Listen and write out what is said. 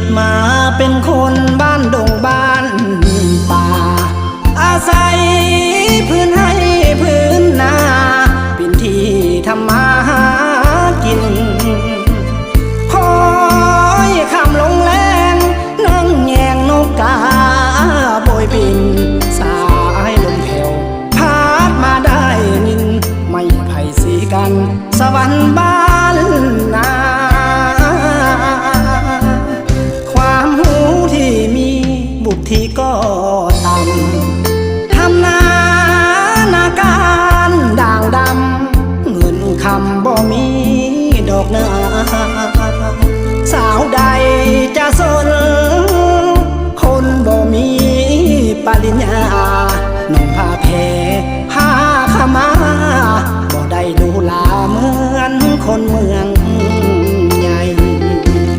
ดมาเป็นคนบ้านดงบ้านป่า อาศัยพื้นให้พื้นนาเป็นที่ทำมาหากินคอยคำลงแรงนั่งแยงนกกาโบยบิน สายลมแผ่วพาดมาได้นิน ไม่ไผ่สีกัน สวรรค์บ้านนา ที่ก็ต่ำทำนานาการด่างดำ เงินคำบ่มีดอกนาสาวใดจะสน คนบ่มีปริญญาหนุ่มผ้าแพผ้าขมาบ่ได้ดูลาเหมือนคนมือ